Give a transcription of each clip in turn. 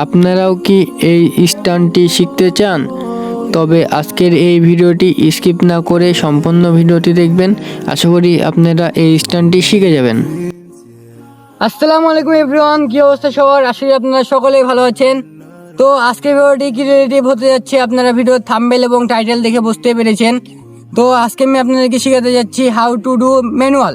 আপনারাও কি এই স্টান্টটি শিখতে চান? তবে আজকের এই ভিডিওটি স্কিপ না করে সম্পূর্ণ ভিডিওটি দেখবেন। আশা করি আপনারা এই স্টান্টটি শিখে যাবেন। আসসালামু আলাইকুম এভরিওয়ান, কি অবস্থা সবার? আশা করি আপনারা সকলেই ভালো আছেন। তো আজকের ভিডিওটি কি রিলেটিভ হতে যাচ্ছে আপনারা ভিডিও থাম্বেল এবং টাইটেল দেখে বুঝতে পেরেছেন। তো আজকে আমি আপনাদেরকে শেখাতে যাচ্ছি হাউ টু ডু ম্যানুয়াল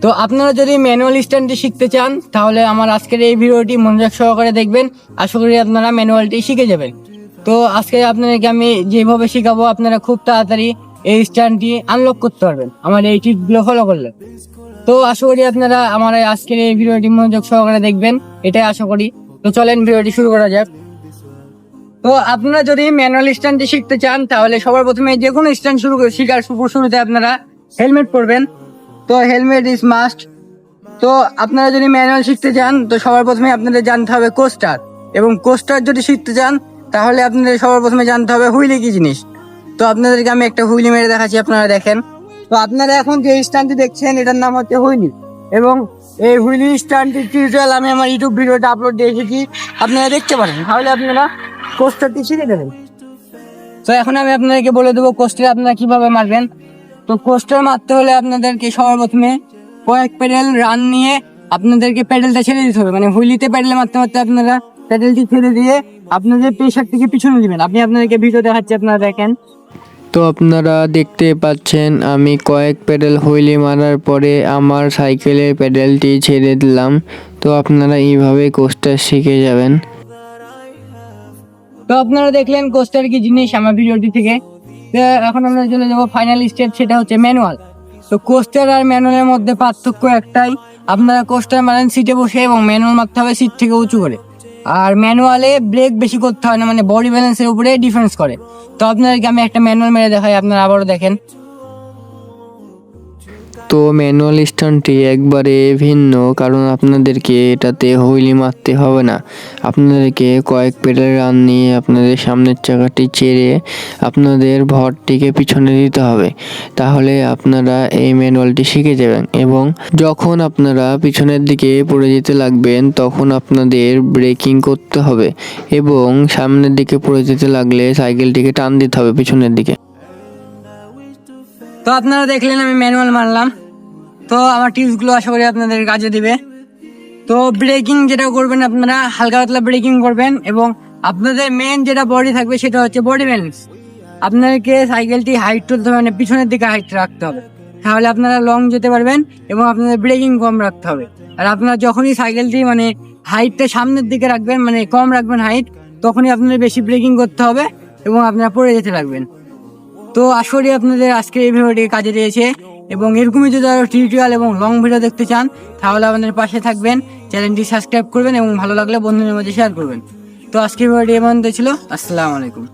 তো আপনারা যদি ম্যানুয়াল স্ট্যান্ডটি শিখতে চান, তাহলে আমার আজকের এই ভিডিওটি মনোযোগ সহকারে দেখবেন। আশা করি আপনারা ম্যানুয়ালটি শিখে যাবেন। তো আজকে আপনাদেরকে আমি যেভাবে শেখাবো, আপনারা খুব তাড়াতাড়ি এই স্ট্যান্ডটি আনলক করতে পারবেন। আমার এই টিপসগুলো ফলো করলে। তো আশা করি আপনারা আমার আজকের এই ভিডিওটি মনোযোগ সহকারে দেখবেন। এটাই আশা করি। তো চলেন ভিডিওটি শুরু করা যাক। তো আপনারা যদি ম্যানুয়াল স্ট্যান্ডটি শিখতে চান, তাহলে সবার প্রথমে যে কোনো স্ট্যান্ড শুরু করে শেখার শুরু- শুরুতে আপনারা হেলমেট পরবেন। তো হেলমেট ইজ মাস্ট তো আপনারা যদি ম্যানুয়াল শিখতে চান, তো সবার প্রথমে আপনাদের জানতে হবে কোস্টার এবং কোস্টার যদি শিখতে চান, তাহলে আপনাদের সবার প্রথমে জানতে হবে হুইলি কি জিনিস। তো আপনাদেরকে আমি একটা হুইলি মেরে দেখাচ্ছি, আপনারা দেখেন। তো আপনারা এখন যে স্ট্যান্ডটি দেখছেন, এটার নাম হচ্ছে হুইলি। এবং এই হুইলি স্ট্যান্ডটির টিউটোরিয়াল আমি আমার ইউটিউব ভিডিওটা আপলোড দিয়ে এসেছি। আপনারা দেখতে পারেন। তাহলে আপনারা কোস্টারটি শিখে দেবেন তো এখন আমি আপনাদেরকে বলে দেবো কোস্টার আপনারা কীভাবে মারবেন। তো কোস্টার মারতে হলে আপনাদেরকে সর্বপ্রথমে কয়েক প্যাডেল রান নিয়ে আপনাদেরকে প্যাডেলটা ছেড়ে দিতে হবে। মানে হুইলিতে প্যাডেল মারতে মারতে আপনারা প্যাডেলটি ছেড়ে দিয়ে আপনাদের প্রেশার থেকে পিছনে দিবেন আপনি আপনাদেরকে ভিডিও দেখাচ্ছি আপনারা দেখেন। তো আপনারা দেখতে পাচ্ছেন আমি কয়েক প্যাডেল হুইলি মারার পরে আমার সাইকেলের প্যাডেলটি ছেড়ে দিলাম। তো আপনারা এইভাবে কোস্টার শিখে যাবেন। তো আপনারা দেখলেন কোস্টার কি জিনিস আমার ভিডিওটি থেকে। এখন আমরা চলে যাব ফাইনাল স্টেপ সেটা হচ্ছে ম্যানুয়াল তো কোস্টার আর ম্যানুয়ালের মধ্যে পার্থক্য একটাই, আপনারা কোস্টার মারেন সিটে বসে এবং ম্যানুয়াল মারতে হবে সিট থেকে উঁচু করে। আর ম্যানুয়ালে ব্রেক বেশি করতে হয় না মানে বডি ব্যালেন্সের উপরে ডিফারেন্স করে। তো আপনাদেরকে আমি একটা ম্যানুয়াল মেরে দেখাই, আপনারা আবারও দেখেন। তো ম্যানুয়াল স্টান্টটি একবারে ভিন্ন, কারণ আপনাদেরকে এটাতে হুইলি মারতে হবে না। আপনাদেরকে কয়েক পেডাল রান নিয়ে আপনাদের সামনের চাকাটি চেড়ে আপনাদের ভরটিকে পিছনে দিতে হবে। তাহলে আপনারা এই ম্যানুয়ালটি শিখে যাবেন এবং যখন আপনারা পিছনের দিকে পড়ে যেতে লাগবেন, তখন আপনাদের ব্রেকিং করতে হবে এবং সামনের দিকে পড়ে যেতে লাগলে সাইকেলটিকে টান দিতে হবে পিছনের দিকে। তো আপনারা দেখলেন আমি ম্যানুয়াল মারলাম। তো আমার টিপসগুলো আশা করি আপনাদের কাজে দিবে। তো ব্রেকিং যেটা করবেন আপনারা, হালকা পাতলা ব্রেকিং করবেন এবং আপনাদের মেন যেটা বডি থাকবে সেটা হচ্ছে বডি ব্যালেন্স আপনাদেরকে সাইকেলটি হাইট তুলতে হবে মানে পিছনের দিকে হাইট রাখতে হবে। তাহলে আপনারা লং যেতে পারবেন এবং আপনাদের ব্রেকিং কম রাখতে হবে। আর আপনারা যখনই সাইকেলটি মানে হাইটটা সামনের দিকে রাখবেন মানে কম রাখবেন হাইট তখনই আপনাদের বেশি ব্রেকিং করতে হবে এবং আপনারা পড়ে যেতে লাগবেন তো আশা করি আপনাদের আজকে এই ভিডিওটি কাজে দিয়েছে এবং এরকমই যদি আরও টিউটোরিয়াল এবং লং ভিডিও দেখতে চান, তাহলে আমাদের পাশে থাকবেন চ্যানেলটি সাবস্ক্রাইব করবেন এবং ভালো লাগলে বন্ধুদের মধ্যে শেয়ার করবেন। তো আজকে ভিডিওটি এমন ছিল, আসসালামু আলাইকুম।